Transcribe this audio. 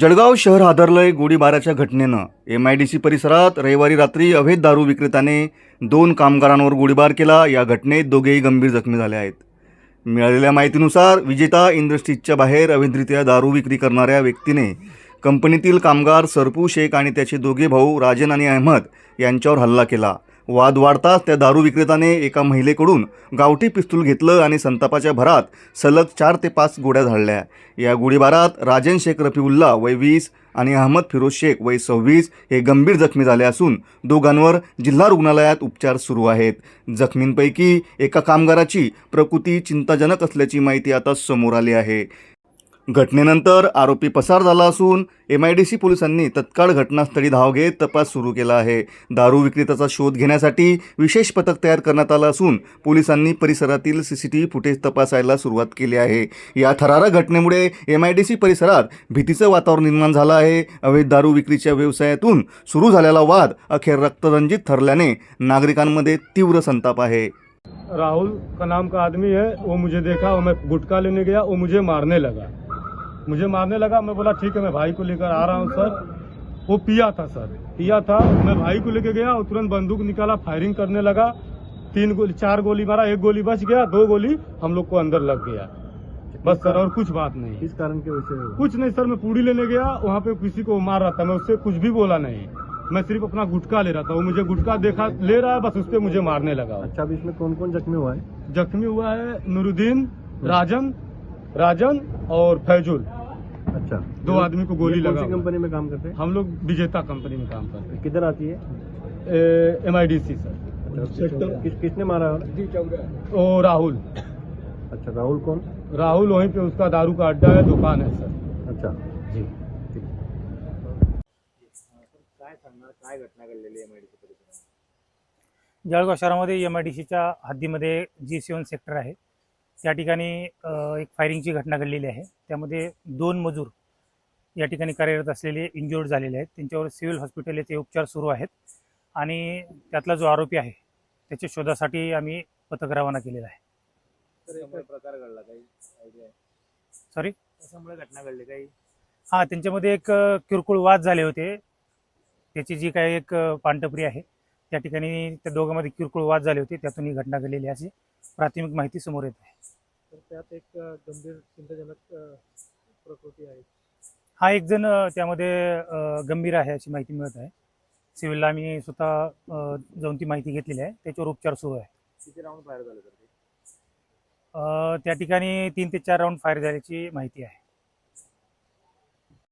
जळगाव शहर हादरलंय गोळीबाराच्या घटनेनं. एम आय डी सी परिसरात रविवारी रात्री अवैध दारू विक्रेत्याने दोन कामगारांवर गोळीबार केला. या घटनेत दोघेही गंभीर जखमी झाले आहेत. मिळालेल्या माहितीनुसार विजेता इंडस्ट्रीजच्या बाहेर अवैधरित्या दारू विक्री करणाऱ्या व्यक्तीने कंपनीतील कामगार सरपू शेख आणि त्याचे दोघे भाऊ राजन आणि अहमद यांच्यावर हल्ला केला. वाद वाढताच त्या दारू विक्रेत्याने एका महिलेकडून गावठी पिस्तूल घेतलं आणि संतापाच्या भरात सलग चार ते पाच गोळ्या झाडल्या. या गोळीबारात राजन शेख रफिउल्ला वय वीस आणि अहमद फिरोज शेख वय सव्वीस हे गंभीर जखमी झाले असून दोघांवर जिल्हा रुग्णालयात उपचार सुरू आहेत. जखमींपैकी एका कामगाराची प्रकृती चिंताजनक असल्याची माहिती आता समोर आली आहे. घटनेनंतर आरोपी पसार झाला असून एम आय डी सी पोलिसांनी तत्काळ घटनास्थळी धाव घेत तपास सुरू केला आहे. दारू विक्रेत्याचा शोध घेण्यासाठी विशेष पथक तयार करण्यात आलं असून पोलिसांनी परिसरातील C C T V footage तपासायला सुरुवात केली आहे. या थरारक घटनेमुळे एम आय डी सी परिसरात भीतीचं वातावरण निर्माण झालं आहे. अवैध दारू विक्रीच्या व्यवसायातून सुरू झालेला वाद अखेर रक्तरंजित ठरल्याने नागरिकांमध्ये तीव्र संताप आहे. राहुल का नाम का आदमी है वो मुझे देखा और मैं गुटखा लेने गया वो मुझे मारने लगा। मुझे मारने लगा मैं बोला ठीक है मैं भाई को लेकर आ रहा हूँ सर। वो पिया था सर। पिया था मैं भाई को लेकर गया और तुरंत बंदूक निकाला फायरिंग करने लगा। तीन गोली चार गोली मारा एक गोली बच गया दो गोली हम लोग को अंदर लग गया। बस सर और कुछ बात नहीं। किस कारण के वजह से कुछ नहीं सर मैं पूड़ी लेने गया वहाँ पे किसी को मार रहा था मैं उससे कुछ भी बोला नहीं। मैं सिर्फ़ अपना गुटखा ले रहा था वो मुझे गुटखा देखा ले रहा है बस उस पर मुझे मारने लगा। अच्छा अभी इसमें कौन कौन जख्मी हुआ है? जख्मी हुआ है नूरुद्दीन राजन राजन और फैजुल। अच्छा। दो आदमी को गोली लगा सी कंपनी में काम करते हैं? हम लोग विजेता कंपनी में काम करते हैं। किधर आती है? M I D C sir. अच्छा, किस किसने मारा ओ राहुल। अच्छा राहुल कौन? राहुल वहीं पे उसका दारू का अड्डा है दुकान है सर। अच्छा। जी। जळगाव शहरामध्ये एम आय डी सीच्या हद्दीमध्ये जी सेवन सेक्टर आहे. त्या ठिकाणी एक फायरिंगची घटना घडलेली आहे. त्यामध्ये दोन मजूर या ठिकाणी कार्यरत असलेले इंज्युर्ड झालेले आहेत. त्यांच्यावर सिव्हिल हॉस्पिटल येथे उपचार सुरू आहेत आणि त्यातला जो आरोपी आहे त्याच्या शोधासाठी आम्ही पथक रवाना केलेला आहे. प्रकार घडला काही आयडिया सॉरी कशामुळे घटना घडली काही? हां त्यांच्यामध्ये एक किरकोळ वाद झाले होते. त्याची जी काही एक अ, पांढरपुरी आहे त्या ठिकाणी त्या दोघांमध्ये किरकोळ वाद झाले होते. त्यातून ही घटना घडलेली अशी प्राथमिक माहिती समोर येत आहे. तर त्यात एक गंभीर चिंताजनक प्रकृती आहे. हा एक जण त्यामध्ये गंभीर आहे अशी माहिती मिळत आहे. सिव्हिलला आम्ही स्वतः जाऊन ती माहिती घेतलेली आहे. त्याच्यावर उपचार सुरू आहे. किती राऊंड फायर झाले तर त्या ठिकाणी तीन ते चार राऊंड फायर झाल्याची माहिती आहे.